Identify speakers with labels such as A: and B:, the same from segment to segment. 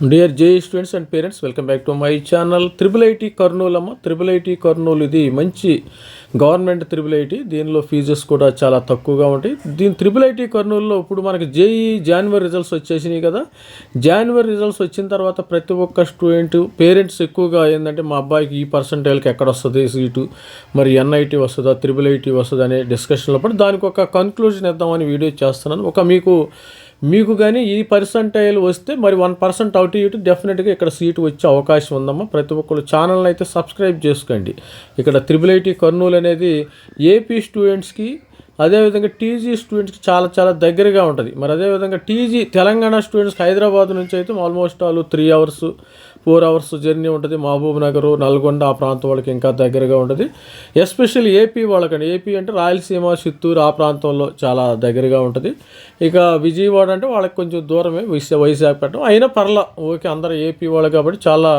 A: Dear JEE students and parents welcome back to my channel triple IT Kurnool అమ్మ triple IT Kurnool ఇది మంచి government triple IT దీనిలో fees కూడా చాలా తక్కువగా ఉంటాయి. దీని త్రిబుల్ ఐటీ కర్నూలులో ఇప్పుడు మనకి జేఈ జాన్వరి రిజల్ట్స్ వచ్చేసినాయి కదా. జాన్వరి రిజల్ట్స్ వచ్చిన తర్వాత ప్రతి ఒక్క స్టూడెంట్ పేరెంట్స్ ఎక్కువగా ఏంటంటే మా అబ్బాయికి ఈ పర్సంటేజ్కి ఎక్కడ వస్తుంది? సీటు. మరి ఎన్ఐటీ వస్తుందా? త్రిబుల్ ఐటీ వస్తుందా? అనే డిస్కషన్లో పడి దానికి ఒక కన్క్లూజన్ ఇద్దామని వీడియో చేస్తున్నాను. ఒక మీకు మీకు కానీ ఈ పర్సంటైల్ వస్తే మరి వన్ పర్సెంట్ అవుట్ ఇటు డెఫినెట్గా ఇక్కడ సీటు వచ్చే అవకాశం ఉందమ్మా. ప్రతి ఒక్కరు ఛానల్ని అయితే సబ్స్క్రైబ్ చేసుకోండి. ఇక్కడ త్రిబుల్ ఐటీ కర్నూలు అనేది ఏపీ స్టూడెంట్స్కి అదేవిధంగా టీజీ స్టూడెంట్స్కి చాలా చాలా దగ్గరగా ఉంటుంది. మరి అదేవిధంగా టీజీ తెలంగాణ స్టూడెంట్స్కి హైదరాబాద్ నుంచి అయితే almost all three hours four hours journey ఉంటుంది. మహబూబ్ నగర్ నల్గొండ ఆ ప్రాంతం వాళ్ళకి ఇంకా దగ్గరగా ఉంటుంది. Especially AP వాళ్ళకండి. ఏపీ అంటే రాయలసీమ చిత్తూరు ఆ ప్రాంతంలో చాలా దగ్గరగా ఉంటుంది. ఇక విజయవాడ అంటే వాళ్ళకి కొంచెం దూరమే విశా వైశాఖపట్నం అయినా పర్ల ఓకే అందరూ ఏపీ వాళ్ళు కాబట్టి చాలా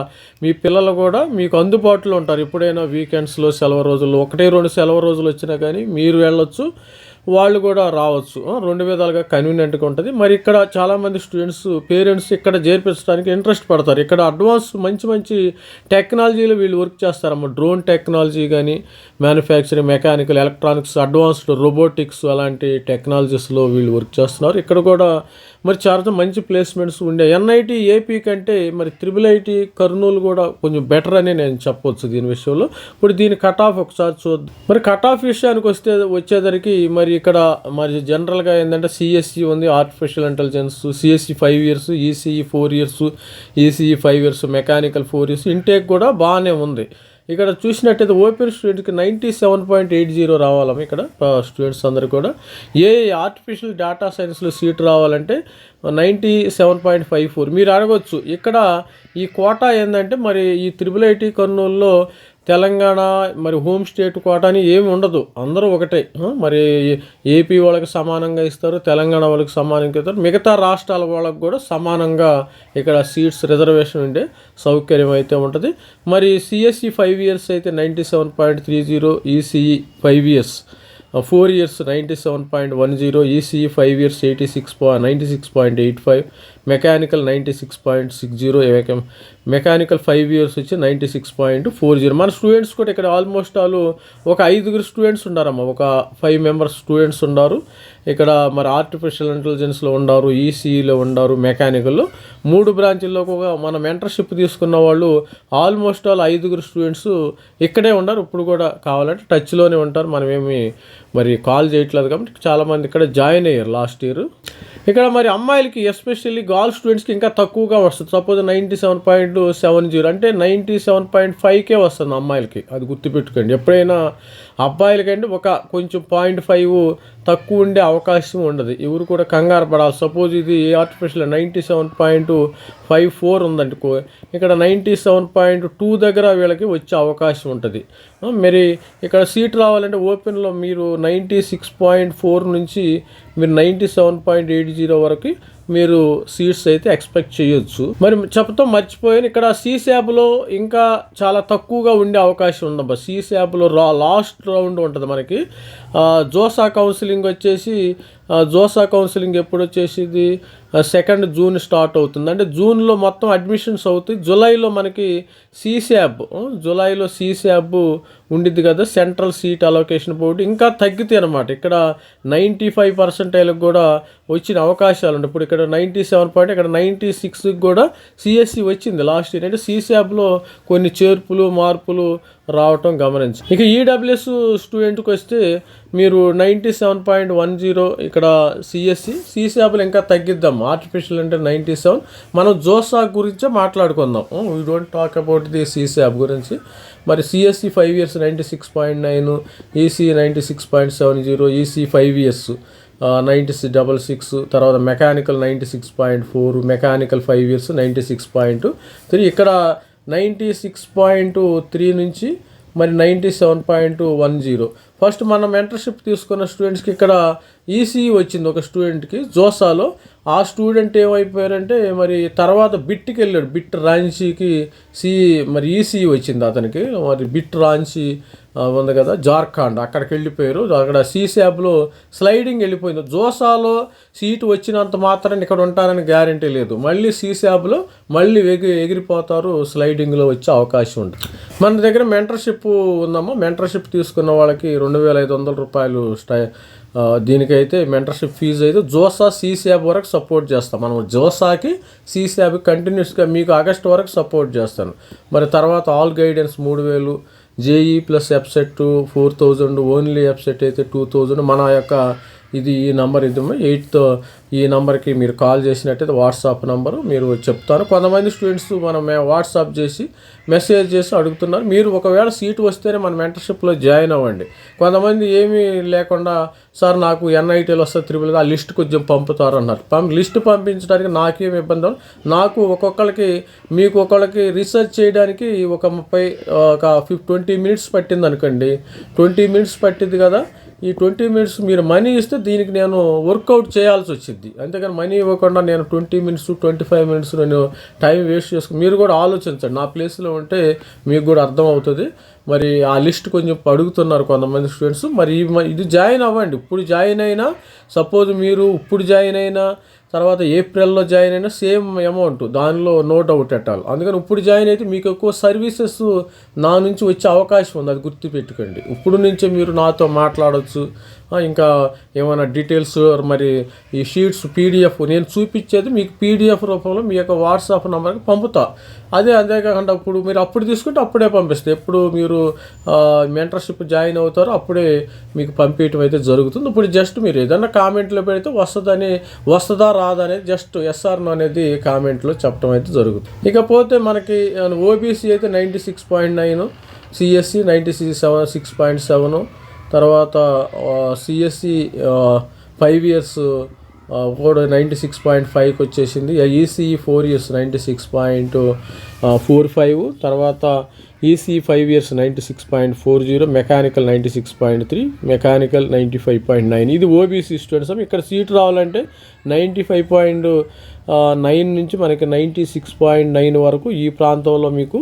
A: మీ పిల్లలు కూడా మీకు అందుబాటులో ఉంటారు. ఎప్పుడైనా వీకెండ్స్లో సెలవు రోజుల్లో ఒకటే రెండు సెలవు రోజులు వచ్చినా కానీ మీరు వెళ్ళొచ్చు. వాళ్ళు కూడా రావచ్చు. రెండు విధాలుగా కన్వీనియంట్గా ఉంటుంది. మరి ఇక్కడ చాలామంది స్టూడెంట్స్ పేరెంట్స్ ఇక్కడ చేర్పించడానికి ఇంట్రెస్ట్ పడతారు. ఇక్కడ అడ్వాన్స్ మంచి మంచి టెక్నాలజీలో వీళ్ళు వర్క్ చేస్తారమ్మ. డ్రోన్ టెక్నాలజీ కానీ manufacturing mechanical electronics advanced robotics అలాంటి టెక్నాలజీస్లో వీళ్ళు వర్క్ చేస్తున్నారు. ఇక్కడ కూడా మరి చాలా మంచి ప్లేస్మెంట్స్ ఉండే. ఎన్ఐటి ఏపీ కంటే మరి త్రిబుల్ ఐటీ కర్నూలు కూడా కొంచెం బెటర్ అని నేను చెప్పొచ్చు దీని విషయంలో. ఇప్పుడు దీని కట్ ఆఫ్ ఒకసారి చూద్దాం. మరి కట్ ఆఫ్ విషయానికి వస్తే వచ్చేసరికి మరి ఇక్కడ మరి జనరల్గా ఏంటంటే సిఎస్సి ఉంది artificial intelligence CSE five years ECE four years ECE five years mechanical four years intake కూడా బాగానే ఉంది. ఇక్కడ చూసినట్టయితే ఓపెన్ స్టూడెంట్కి ninety seven point eight zero రావాలమ్మ ఇక్కడ స్టూడెంట్స్ అందరు కూడా. ఏ ఆర్టిఫిషియల్ డేటా సైన్స్లో సీట్ రావాలంటే ninety seven point five four. మీరు అడగవచ్చు ఇక్కడ ఈ కోటా ఏంటంటే మరి ఈ త్రిబుల్ ఐటీ కర్నూలులో తెలంగాణ మరి హోమ్ స్టేట్ కోట అని ఏమి ఉండదు. అందరూ ఒకటే. మరి ఏపీ వాళ్ళకి సమానంగా ఇస్తారు తెలంగాణ వాళ్ళకి సమానంగా ఇస్తారు. మిగతా రాష్ట్రాల వాళ్ళకి కూడా సమానంగా ఇక్కడ సీట్స్ రిజర్వేషన్ ఉండే సౌకర్యం అయితే ఉంటుంది. మరి సిఎస్సి ఫైవ్ ఇయర్స్ అయితే ninety seven point three zero ECE five years four years ninety seven point one zero ECE five years eighty six పా ninety six point eight five mechanical ninety six point six zero mechanical five years వచ్చి ninety six point four zero. మన students కూడా ఇక్కడ almost all ఒక ఐదుగురు students ఉన్నారమ్మ ఒక five members students ఉన్నారు ఇక్కడ మరి ఆర్టిఫిషియల్ ఇంటెలిజెన్స్లో ఉన్నారు ఈసీఈలో ఉన్నారు మెకానికల్లో. మూడు బ్రాంచుల్లో కూడా మన మెంటర్షిప్ తీసుకున్న వాళ్ళు ఆల్మోస్ట్ ఆల్ ఐదుగురు స్టూడెంట్స్ ఇక్కడే ఉన్నారు ఇప్పుడు కూడా కావాలంటే టచ్లోనే ఉంటారు. మనమేమి మరి కాల్ చేయట్లేదు కాబట్టి చాలామంది ఇక్కడ జాయిన్ అయ్యారు లాస్ట్ ఇయర్. ఇక్కడ మరి అమ్మాయిలకి ఎస్పెషల్లీ గర్ల్ స్టూడెంట్స్కి ఇంకా తక్కువగా వస్తుంది. Suppose ninety seven point seven zero అంటే నైంటీ సెవెన్ పాయింట్ ఫైవ్కే వస్తుంది అమ్మాయిలకి. అది గుర్తుపెట్టుకోండి. ఎప్పుడైనా అబ్బాయిలకంటే ఒక కొంచెం పాయింట్ ఫైవ్ తక్కువ ఉండే అవకాశం ఉండదు. ఎవరు కూడా కంగారు పడాలి. సపోజ్ ఇది artificial ninety seven point five four ఉందండి కో- ఇక్కడ నైంటీ సెవెన్ పాయింట్ టూ దగ్గర వీళ్ళకి వచ్చే అవకాశం ఉంటుంది. మరి ఇక్కడ సీట్ రావాలంటే ఓపెన్లో మీరు నైంటీ సిక్స్ పాయింట్ ఫోర్ నుంచి మీరు ninety seven point eight zero వరకు మీరు సీట్స్ అయితే ఎక్స్పెక్ట్ చేయొచ్చు. మరి చెప్పడం మర్చిపోయాను. ఇక్కడ సీ సీశాబ్లో ఇంకా చాలా తక్కువగా ఉండే అవకాశం ఉందబ్బా సీశాబ్లో రా లాస్ట్ రౌండ్ ఉంటుంది మనకి. జోసా కౌన్సిలింగ్ వచ్చేసి జోసా కౌన్సిలింగ్ ఎప్పుడు వచ్చేసి సెకండ్ జూన్ స్టార్ట్ అవుతుంది. అంటే జూన్లో మొత్తం అడ్మిషన్స్ అవుతాయి. జూలైలో మనకి సీశాబ్ జూలైలో సీశాబ్ ఉండిద్ది కదా సెంట్రల్ సీట్ అలొకేషన్ బోర్డు ఇంకా తగ్గితే అనమాట ఇక్కడ నైంటీ ఫైవ్ పర్సెంటైలకు కూడా వచ్చిన అవకాశాలు ఉన్నాయి ఇప్పుడు ఇక్కడ నైంటీ సెవెన్ పాయింట్ ఇక్కడ నైంటీ సిక్స్కి కూడా సిఎస్సి వచ్చింది. లాస్ట్ ఇయర్ అంటే సీశాబ్లో కొన్ని చేర్పులు మార్పులు రావటం గమనించి ఇక ఈడబ్ల్యూఎస్ స్టూడెంట్కి వస్తే మీరు ninety seven point one zero ఇక్కడ సిఎస్సి సిసిఆబులు ఇంకా తగ్గిద్దాం. ఆర్టిఫిషియల్ అంటే నైంటీ సెవెన్ మనం జోసా గురించే మాట్లాడుకుందాం. We don't talk about the CSAB గురించి. మరి CSE five years ninety six point nine EC ninety six point seven zero EC five years ninety six double six తర్వాత mechanical ninety six point four mechanical five years ninety six point three ఇక్కడ ninety six point three నుంచి మరి ninety seven point one zero first మనం mentorship తీసుకున్న స్టూడెంట్స్కి ఇక్కడ EC వచ్చింది. ఒక స్టూడెంట్కి జోసాలో ఆ స్టూడెంట్ ఏమైపోయారంటే మరి తర్వాత బిట్కి వెళ్ళాడు. బిట్ రాంచీకి సి మరి ఈసీ వచ్చింది అతనికి. మరి బిట్ రాంచీ ఉంది కదా జార్ఖండ్. అక్కడికి వెళ్ళిపోయారు. అక్కడ సీసాబ్లో స్లైడింగ్ వెళ్ళిపోయింది. జోసాలో సీటు వచ్చినంత మాత్రం ఇక్కడ ఉంటారని గ్యారంటీ లేదు. మళ్ళీ సీసాబ్లో మళ్ళీ ఎగి ఎగిరిపోతారు. స్లైడింగ్లో వచ్చే అవకాశం ఉంటుంది మన దగ్గర మెంటర్షిప్ ఉందమ్మా. మెంటర్షిప్ తీసుకున్న వాళ్ళకి రెండు వేల ఐదు వందల రూపాయలు స్టై దీనికైతే మెంటర్షిప్ ఫీజు అయితే జోసా సీసాబ్ వరకు సపోర్ట్ చేస్తాం. మనం జోసాకి సీసాబ్ కంటిన్యూస్గా మీకు ఆగస్ట్ వరకు సపోర్ట్ చేస్తాను. మరి తర్వాత ఆల్ గైడెన్స్ మూడు వేలు JEE plus EAPCET four thousand only EAPCET అయితే టూ థౌజండ్ మన యొక్క ఇది ఈ నంబర్ ఇది ఎయిత్ ఈ నెంబర్కి మీరు కాల్ చేసినట్టయితే వాట్సాప్ నెంబరు మీరు చెప్తారు. కొంతమంది స్టూడెంట్స్ మనం వాట్సాప్ చేసి మెసేజ్ చేసి అడుగుతున్నారు. మీరు ఒకవేళ సీట్ వస్తేనే మన మెంటర్షిప్లో జాయిన్ అవ్వండి. కొంతమంది ఏమీ లేకుండా సార్ నాకు ఎన్ఐటీలు వస్తే త్రిపుల్ ఆ లిస్ట్ కొంచెం పంపుతారు అన్నారు పంప్ లిస్ట్ పంపించడానికి నాకేం ఇబ్బంది నాకు ఒక్కొక్కరికి మీకు ఒకళ్ళకి రీసెర్చ్ చేయడానికి ఒక ముప్పై ఒక ఫిఫ్ ట్వంటీ మినిట్స్ పట్టింది అనుకోండి ట్వంటీ మినిట్స్ పట్టింది కదా. ఈ ట్వంటీ మినిట్స్ మీరు మనీ ఇస్తే దీనికి నేను వర్కౌట్ చేయాల్సి వచ్చింది. అంతేకాని మనీ ఇవ్వకుండా నేను twenty minutes twenty five minutes నేను టైం వేస్ట్ చేసుకుని మీరు కూడా ఆలోచించండి. నా ప్లేస్లో ఉంటే మీకు కూడా అర్థం అవుతుంది మరి ఆ లిస్ట్ కొంచెం అడుగుతున్నారు కొంతమంది స్టూడెంట్స్. మరి ఇది జాయిన్ అవ్వండి. ఇప్పుడు జాయిన్ అయినా సపోజ్ మీరు ఇప్పుడు జాయిన్ అయినా తర్వాత ఏప్రిల్లో జాయిన్ అయినా సేమ్ అమౌంట్ దానిలో నో డౌట్ ఎట్టాలి అందుకని ఇప్పుడు జాయిన్ అయితే మీకు ఎక్కువ సర్వీసెస్ నా నుంచి వచ్చే అవకాశం ఉంది అది గుర్తుపెట్టుకోండి. ఇప్పుడు నుంచే మీరు నాతో మాట్లాడవచ్చు ఇంకా ఏమైనా డీటెయిల్స్ మరి ఈ షీట్స్ పీడిఎఫ్ నేను చూపించేది మీకు పీడిఎఫ్ రూపంలో మీ యొక్క వాట్సాప్ నెంబర్కి పంపుతా. అదే అంతేకాకుండా అప్పుడు మీరు అప్పుడు తీసుకుంటే అప్పుడే పంపిస్తే. ఎప్పుడు మీరు మెంటర్షిప్ జాయిన్ అవుతారో అప్పుడే మీకు పంపించడం అయితే జరుగుతుంది. ఇప్పుడు జస్ట్ మీరు ఏదైనా కామెంట్లో పెడితే వస్తుందని వస్తుందా రాదా అనేది జస్ట్ ఎస్ఆర్ అనేది కామెంట్లో చెప్పడం అయితే జరుగుతుంది. ఇకపోతే మనకి ఓబీసీ అయితే ninety six point nine CSE ninety six seven six point seven తర్వాత సిఎస్సి ఫైవ్ ఇయర్స్ కూడా నైంటీ సిక్స్ పాయింట్ ఫైవ్కి వచ్చేసింది ECE four years ninety six point four five తర్వాత EC five years ninety six point four zero mechanical ninety six point three mechanical ninety five point nine ఇది OBC students ఇక్కడ seat రావాలంటే ninety five point nine నుంచి మనకి ninety six point nine వరకు ఈ ప్రాంతంలో మీకు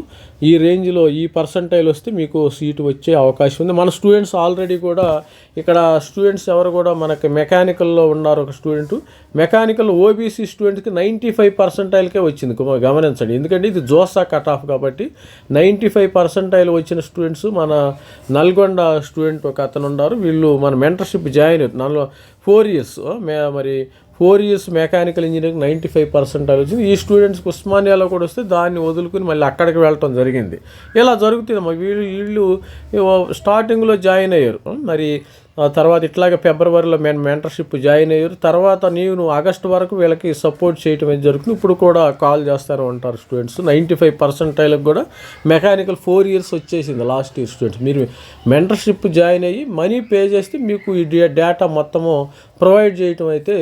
A: ఈ రేంజ్లో ఈ పర్సంటైల్ వస్తే మీకు సీటు వచ్చే అవకాశం ఉంది. మన స్టూడెంట్స్ ఆల్రెడీ కూడా ఇక్కడ స్టూడెంట్స్ ఎవరు కూడా మనకి మెకానికల్లో ఉన్నారు ఒక స్టూడెంట్. మెకానికల్ ఓబీసీ స్టూడెంట్కి నైంటీ ఫైవ్ పర్సంటైల్కే వచ్చింది గమనించండి. ఎందుకంటే ఇది జోసా కట్ ఆఫ్ కాబట్టి నైంటీ ఫైవ్ పర్సంటైల్ వచ్చిన స్టూడెంట్స్ మన నల్గొండ స్టూడెంట్ ఒక అతను ఉన్నారు. వీళ్ళు మన మెంటర్షిప్ జాయిన్ అవుతుంది నన్ను ఫోర్ ఇయర్స్ మే మరి four years mechanical engineering ninety five percent వచ్చింది ఈ స్టూడెంట్స్కి ఉస్మానియాలో కూడా వస్తే దాన్ని వదులుకుని మళ్ళీ అక్కడికి వెళ్ళటం జరిగింది. ఇలా జరుగుతుంది మరి వీళ్ళు వీళ్ళు స్టార్టింగ్లో జాయిన్ అయ్యారు. మరి తర్వాత ఇట్లాగే ఫిబ్రవరిలో మేము మెంటర్షిప్ జాయిన్ అయ్యారు. తర్వాత నేను ఆగస్ట్ వరకు వీళ్ళకి సపోర్ట్ చేయటం అనేది జరుగుతుంది? ఇప్పుడు కూడా కాల్ చేస్తారు ఉంటారు స్టూడెంట్స్. నైంటీ ఫైవ్ పర్సెంటైల్కి కూడా మెకానికల్ ఫోర్ ఇయర్స్ వచ్చేసింది లాస్ట్ ఇయర్ స్టూడెంట్స్. మీరు మెంటర్షిప్ జాయిన్ అయ్యి మనీ పే చేస్తే మీకు ఈ డేటా మొత్తము ప్రొవైడ్ చేయటం అయితే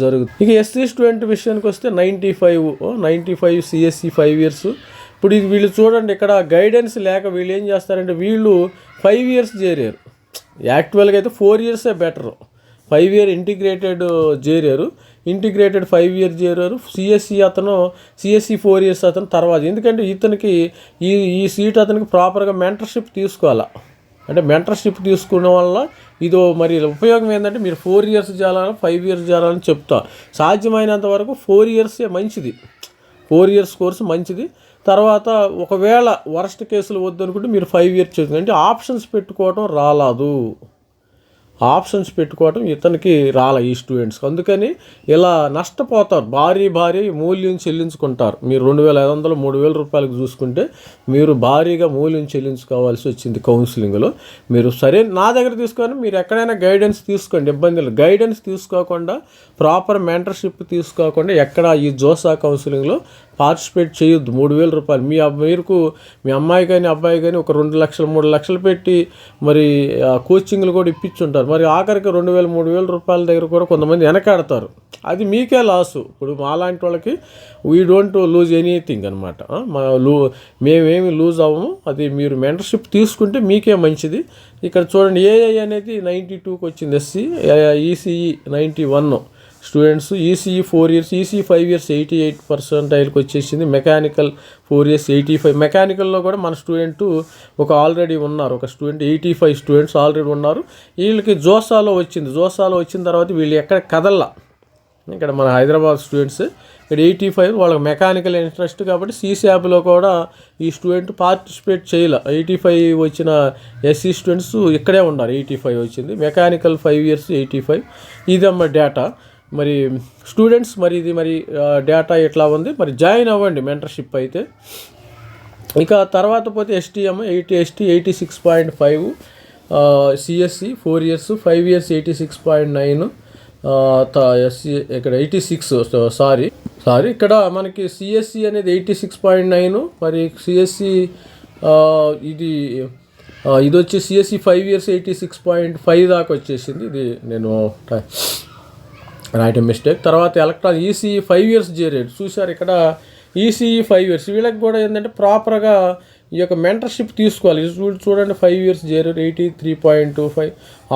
A: జరుగుతుంది. ఇక ఎస్సీ స్టూడెంట్ విషయానికి వస్తే ninety five ninety five CSE five years ఇప్పుడు ఇది వీళ్ళు చూడండి ఇక్కడ గైడెన్స్ లేక వీళ్ళు ఏం చేస్తారంటే వీళ్ళు ఫైవ్ ఇయర్స్ చేరారు. యాక్చువల్గా అయితే ఫోర్ ఇయర్సే బెటర్ ఫైవ్ ఇయర్ ఇంటిగ్రేటెడ్ చేరారు. ఇంటిగ్రేటెడ్ ఫైవ్ ఇయర్ చేరారు. సిఎస్సి అతను సిఎస్సి ఫోర్ ఇయర్స్ అతను తర్వాత. ఎందుకంటే ఇతనికి ఈ ఈ సీట్ అతనికి ప్రాపర్గా మెంటర్షిప్ తీసుకోవాలా. అంటే మెంటర్షిప్ తీసుకున్న వల్ల ఇదో మరి ఉపయోగం ఏంటంటే మీరు ఫోర్ ఇయర్స్ చేయాలని ఫైవ్ ఇయర్స్ చేయాలని చెప్తా. సాధ్యమైనంత వరకు ఫోర్ ఇయర్సే మంచిది. ఫోర్ ఇయర్స్ కోర్సు మంచిది. తర్వాత ఒకవేళ వరస్ట్ కేసులు వద్దనుకుంటే మీరు ఫైవ్ ఇయర్స్ చేస్తుంది అంటే ఆప్షన్స్ పెట్టుకోవడం రాలేదు. ఆప్షన్స్ పెట్టుకోవడం ఇతనికి రాల ఈ స్టూడెంట్స్కి అందుకని ఇలా నష్టపోతారు. భారీ భారీ మూల్యం చెల్లించుకుంటారు. మీరు రెండు వేల ఐదు వందలు మూడు వేల రూపాయలకు చూసుకుంటే మీరు భారీగా మూల్యం చెల్లించుకోవాల్సి వచ్చింది కౌన్సిలింగ్లో. మీరు సరే నా దగ్గర తీసుకొని మీరు ఎక్కడైనా గైడెన్స్ తీసుకోండి ఇబ్బంది లేదు. గైడెన్స్ తీసుకోకుండా ప్రాపర్ మెంటర్షిప్ తీసుకోకుండా ఎక్కడ ఈ జోసా కౌన్సిలింగ్లో పార్టిసిపేట్ చేయొద్దు. మూడు వేల రూపాయలు. మీ మీరుకు మీ అమ్మాయి కానీ అబ్బాయి కానీ ఒక రెండు లక్షలు మూడు లక్షలు పెట్టి మరి ఆ, కోచింగ్లు కూడా ఇప్పించుంటారు. మరి ఆఖరికి రెండు వేల మూడు వేల రూపాయల దగ్గర కూడా కొంతమంది వెనకాడతారు. అది మీకే లాసు. ఇప్పుడు మాలాంటి వాళ్ళకి వీ డోంట్ లూజ్ ఎనీథింగ్ అనమాట మా లూ మేమేమి లూజ్ అవ్వము. అది మీరు మెంటర్షిప్ తీసుకుంటే మీకే మంచిది. ఇక్కడ చూడండి ఏఐ అనేది నైంటీ టూకి వచ్చింది SC ECE ninety one. Students ECE four years ECE five years eighty eight పర్సెంటైల్కి వచ్చేసింది. Mechanical four years eighty five. మెకానికల్లో కూడా మన స్టూడెంట్ ఒక ఆల్రెడీ ఉన్నారు. ఒక student eighty five students already ఉన్నారు. వీళ్ళకి జోసాలో వచ్చింది. జోసాలో వచ్చిన తర్వాత వీళ్ళు ఎక్కడ కదల్లా? ఇక్కడ మన హైదరాబాద్ స్టూడెంట్స్ ఇక్కడ ఎయిటీ ఫైవ్ వాళ్ళకి మెకానికల్ ఇంట్రెస్ట్ కాబట్టి సీసీ యాప్లో కూడా ఈ స్టూడెంట్ పార్టిసిపేట్ చేయలే. ఎయిటీ ఫైవ్ వచ్చిన ఎస్సీ స్టూడెంట్స్ ఇక్కడే ఉన్నారు. ఎయిటీ ఫైవ్ వచ్చింది. Mechanical five years eighty five. ఇదమ్మ data మరి స్టూడెంట్స్ మరి ఇది మరి డేటా ఎట్లా ఉంది? మరి జాయిన్ అవ్వండి మెంటర్షిప్ అయితే. ఇక తర్వాత పోతే STM eighty ST eighty six point five CSE four years five years eighty six point nine SC ఇక్కడ ఎయిటీ సిక్స్ సారీ సారీ ఇక్కడ మనకి సిఎస్సి అనేది ఎయిటీ సిక్స్ పాయింట్ నైన్ మరి సిఎస్సి ఇది ఇది వచ్చి CSE five years eighty six point five దాకా వచ్చేసింది. ఇది నేను రైట్ మిస్టేక్ తర్వాత ఎలక్ట్రాన్ ఈసీఈ ఫైవ్ ఇయర్స్ జేరేడ్ చూసారు ఇక్కడ ఈసీఈ ఫైవ్ ఇయర్స్ వీళ్ళకి కూడా ఏంటంటే ప్రాపర్గా ఈ యొక్క మెంటర్షిప్ తీసుకోవాలి. చూడండి five years జేరూర్ eighty three point two five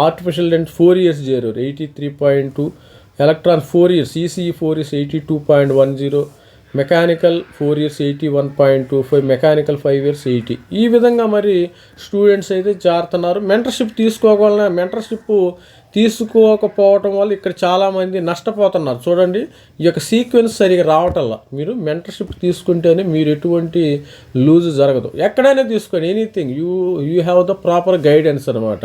A: artificial dent four years జేరూర్ eighty three point two electron four years ECE four years eighty two point one zero mechanical four years eighty one point two five mechanical five years eighty ఈ విధంగా మరి students అయితే జారుతున్నారు. Mentorship తీసుకోగలన? Mentorship తీసుకోకపోవటం వల్ల ఇక్కడ చాలామంది నష్టపోతున్నారు. చూడండి ఈ యొక్క సీక్వెన్స్ సరిగా రావటంలా మీరు మెంటర్షిప్ తీసుకుంటేనే మీరు ఎటువంటి లూజ్ జరగదు. ఎక్కడైనా తీసుకోండి anything you you have the proper guidance అనమాట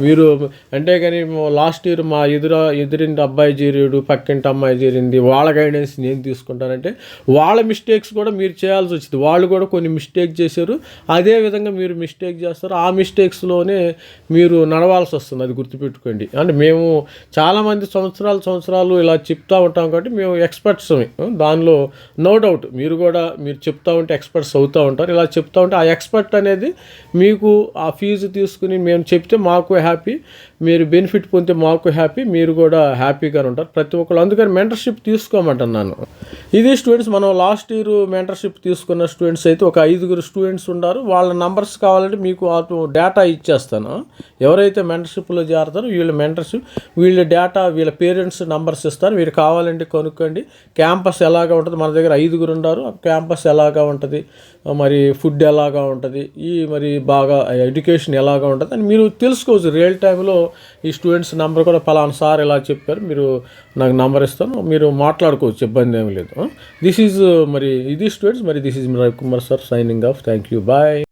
A: మీరు అంటే కానీ లాస్ట్ ఇయర్ మా ఎదుర ఎదురింటి అబ్బాయి చేరాడు పక్కింటి అమ్మాయి చేరింది వాళ్ళ గైడెన్స్ నేను తీసుకుంటానంటే వాళ్ళ మిస్టేక్స్ కూడా మీరు చేయాల్సి వచ్చింది. వాళ్ళు కూడా కొన్ని మిస్టేక్ చేశారు. అదే విధంగా మీరు మిస్టేక్ చేస్తారు. ఆ మిస్టేక్స్లోనే మీరు నడవాల్సి వస్తుంది. అది గుర్తుపెట్టుకోండి. ఎందుకంటే మేము చాలామంది సంవత్సరాలు సంవత్సరాలు ఇలా చెప్తా ఉంటాం కాబట్టి మేము ఎక్స్పర్ట్స్ దానిలో నో డౌట్ మీరు కూడా మీరు చెప్తా ఉంటే ఎక్స్పర్ట్స్ అవుతూ ఉంటారు. ఇలా చెప్తా ఉంటే ఆ ఎక్స్పర్ట్ అనేది మీకు ఆ ఫీజు తీసుకుని మేము చెప్తే మాకు హ్యాపీ మీరు బెనిఫిట్ పొందితే మాకు హ్యాపీ మీరు కూడా హ్యాపీగా ఉంటారు. ప్రతి ఒక్కరు అందుకని మెంటర్షిప్ తీసుకోమంటున్నాను. ఇది స్టూడెంట్స్ మనం లాస్ట్ ఇయర్ మెంటర్షిప్ తీసుకున్న స్టూడెంట్స్ అయితే ఒక ఐదుగురు స్టూడెంట్స్ ఉన్నారు వాళ్ళ నంబర్స్ కావాలంటే మీకు డేటా ఇచ్చేస్తాను. ఎవరైతే మెంటర్షిప్లో చేరతారో మెంటర్ సెంటర్స్ వీళ్ళ డేటా వీళ్ళ పేరెంట్స్ నంబర్స్ ఇస్తారు. మీరు కావాలంటే కొనుక్కోండి. క్యాంపస్ ఎలాగా ఉంటుంది? మన దగ్గర ఐదుగురు ఉన్నారు. క్యాంపస్ ఎలాగా ఉంటుంది? మరి ఫుడ్ ఎలాగా ఉంటుంది? ఈ మరి బాగా ఎడ్యుకేషన్ ఎలాగా ఉంటుంది? అని మీరు తెలుసుకోవచ్చు. రియల్ టైంలో ఈ స్టూడెంట్స్ నెంబర్ కూడా పలానా సార్ ఇలా చెప్పారు. మీరు నాకు నంబర్ ఇస్తాను. మీరు మాట్లాడుకోవచ్చు. ఇబ్బంది ఏమి లేదు. దిస్ ఈజ్ మరి ఇది స్టూడెంట్స్. మరి this is Ravikumar sir signing off thank you bye